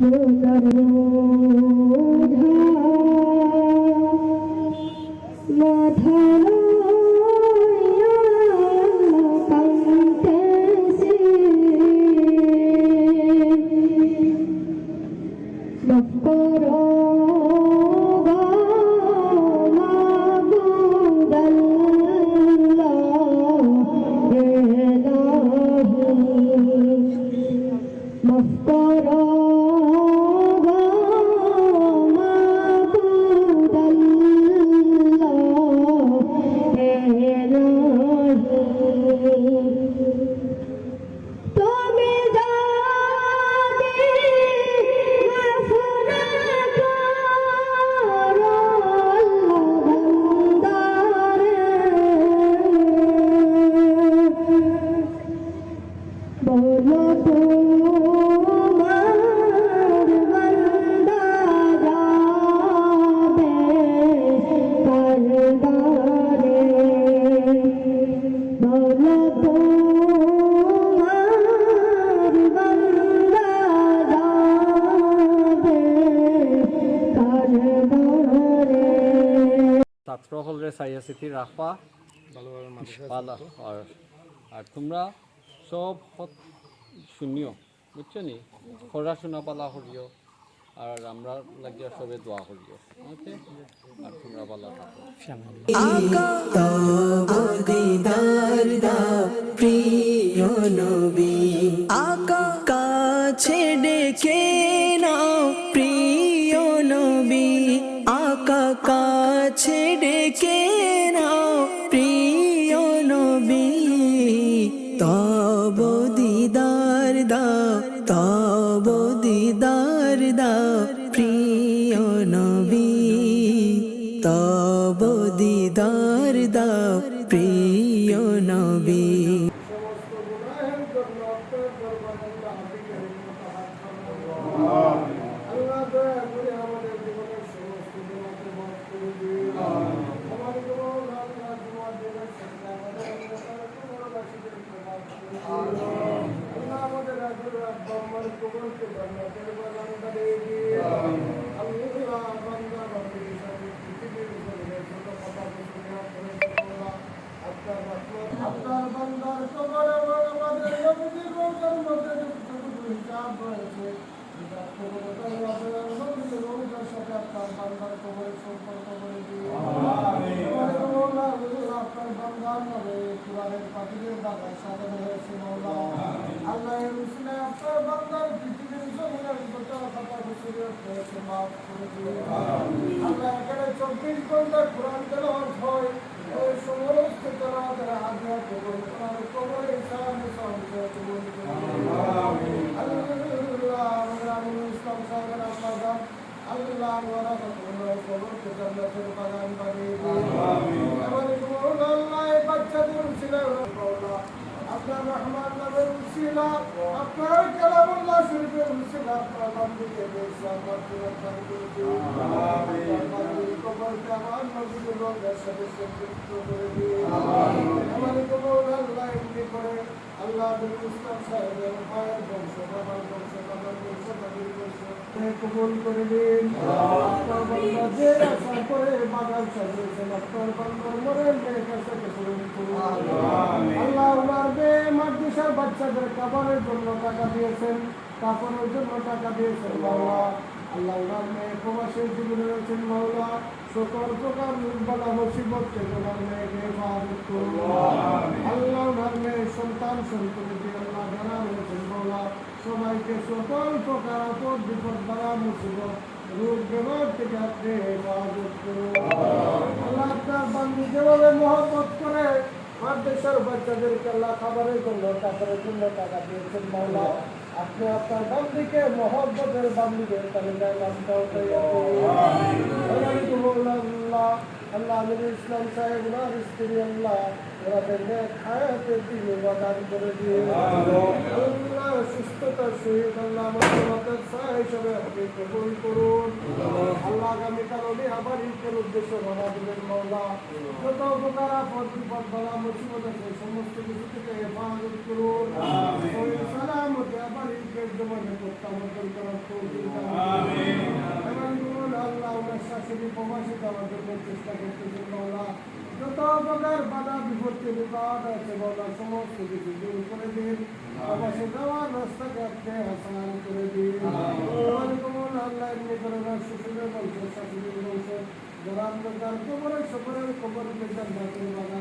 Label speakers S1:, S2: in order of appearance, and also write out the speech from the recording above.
S1: মোদার
S2: ছাত্র হলরে চাইয়া চিঠি রাখবা ভালো আর আর তোমরা সব শুনিও বুঝছ নি? পড়াশোনা পালা করিও আর আমরা লাগিয়া সবে দোয়া করিও ওকে? আর তোমরা ভালো থাকো।
S3: দিদার প্রিয় নবী। আকা কাছে ডেকে নাও প্রিয় নবী। আকা কাছে ডেকে প্রিয় নবী, তব দিদার দাও তব দিদার দাও প্রিয় নবী, তব দিদার দাও প্রিয় নবী।
S4: আল্লাহ দয়া করে আমাদের জীবনের সমস্ত গুনাহকে মাফ করে দিন আমাদের জীবন আল্লাহ তোমার দিনের সাথে আমাদের অন্ধকার কবরবাসীদেরকে মাফ করে দিন আল্লাহ আমাদের রাজুর আব্বা আম্মার কবরকে জান্নাতের বাগান বানিয়ে দিন আল্লাহ বান্দা বান্দি হিসাবে পৃথিবীর জমিনে ছোট কথা শুনে আপনার আল্লাহ আপনার রহমত আপনার বান্দার কবর এবং আমাদের নবীজির রোজার মধ্যে যতটুকু হিসাব রয়েছে হিসাব করব তাই আপনার নবীজির রোজার সাথে আপনার বান্দার কবরের সম্পর্ক করে দিন আমাদের মৌলা হুজুর আপনার বান্দার নামে কুরআনের পাখিদের বাগান সাজানো হয়েছে মৌলা আল্লাহ এর উসিলায় আপনার বান্দার পৃথিবীর জমিনের যত কথা হুজুরের হয়েছে মাফ করে দিন আল্লাহ এখানে চব্বিশ ঘণ্টা কোরআন তেলাওয়াত হয় ওই সমস্ত তারা তারা আজ্ঞা কবুল করার কবরে সামনে সামনে কবুল আল্লাহ আমরা আমিনুল ইসলাম সাহেবের আপনার আল্লাহ আমরা তোমরা কবরকে জান্নাতের বাগান বানিয়ে দিন আমাদের মৌলা আল্লাহ এই বাচ্চাদের উসিলা মৌলা আপনার রহমান উসিলা আপনার কালামুল্লাহ শরীফের মাধ্যমে দান করে দিন আপনার বান্দির কবরকে আমার নবীর রোগের সাথে সংযুক্ত করে দিন আমাদের মৌলা আল্লাহ এমনি করে আল্লাহ বিন ইসলাম সাহেবের মায়ের বংশ বাবার বংশ বাবার বংশ নবীর বংশ কবুল করে দিন আপনার বান্দা যে আশা করে বাগান সাজিয়েছেন আপনার বান্দার মনের মেয়েটার সাথে পূরণ করুন। আল্লাহ ওনার মেয়ে মাদ্রাসার বাচ্চাদের খাবারের জন্য টাকা দিয়েছেন কাপড়ের জন্য টাকা দিয়েছেন মাওলা। আল্লাহ ওনার মেয়ে প্রবাসের জীবনে রয়েছেন মাওলা। সকল প্রকার বালা মুসিবত থেকে ওনার মেয়েকে হেফাজত করুন। আল্লাহ ওনার মেয়ে সন্তান সন্ততি আল্লাহ যারা রয়েছেন মাওলা সবাইকে সকল প্রকার আপদ বিপদ বালা মুসিবত রোগ বেমার থেকে আপনি হেফাজত করুন। আল্লাহ আপনার বান্দি যেভাবে মহব্বত করে মাদ্রাসার বাচ্চাদেরকে আল্লাহ খাবারের জন্য তারপরে জন্য টাকা দিয়েছেন মাওলা। আপনি আপনার বান্দিকে মহব্বতের বান্দিকে তালিকায় নামটাও আমির ইসলাম সাহেব ওনার স্ত্রী আল্লাহ ওনাদের হায়াতের দিনে বাদান করে দিয়ে আল্লাহ সুস্থতার সহিত আল্লাহ আমাদের মাতার ছায়া হিসাবে আপনি কবুল করুন। আল্লাহ আগামীকাল উনি আবার ঈদের উদ্দেশ্যে রওনা দিলেন মাওলা। যত উপকার আপদ বিপদ বালা মুসিবত আছে সমস্ত কিছু থেকে হেফাজত করুন। সালামতে আবার ঈদের জমানে প্রত্যাবর্তন করার দান করুন। এবং বলুন আল্লাহ প্রবাসী দেওয়ার জন্য চেষ্টা করতেছেন মাওলা যত প্রকার বাধা বিপত্তি বিপদ আছে বলা সমস্ত কিছু দূর করে দিন। প্রবাসী দেওয়ার রাস্তাকে আপনি আসান করে দিন। আল্লাহ এমনি করে না শ্বশুরের বংশ, শাশুড়ির বংশ, যারা আপনার কবরের, সকলের কবরকে জান্নাতের বাগান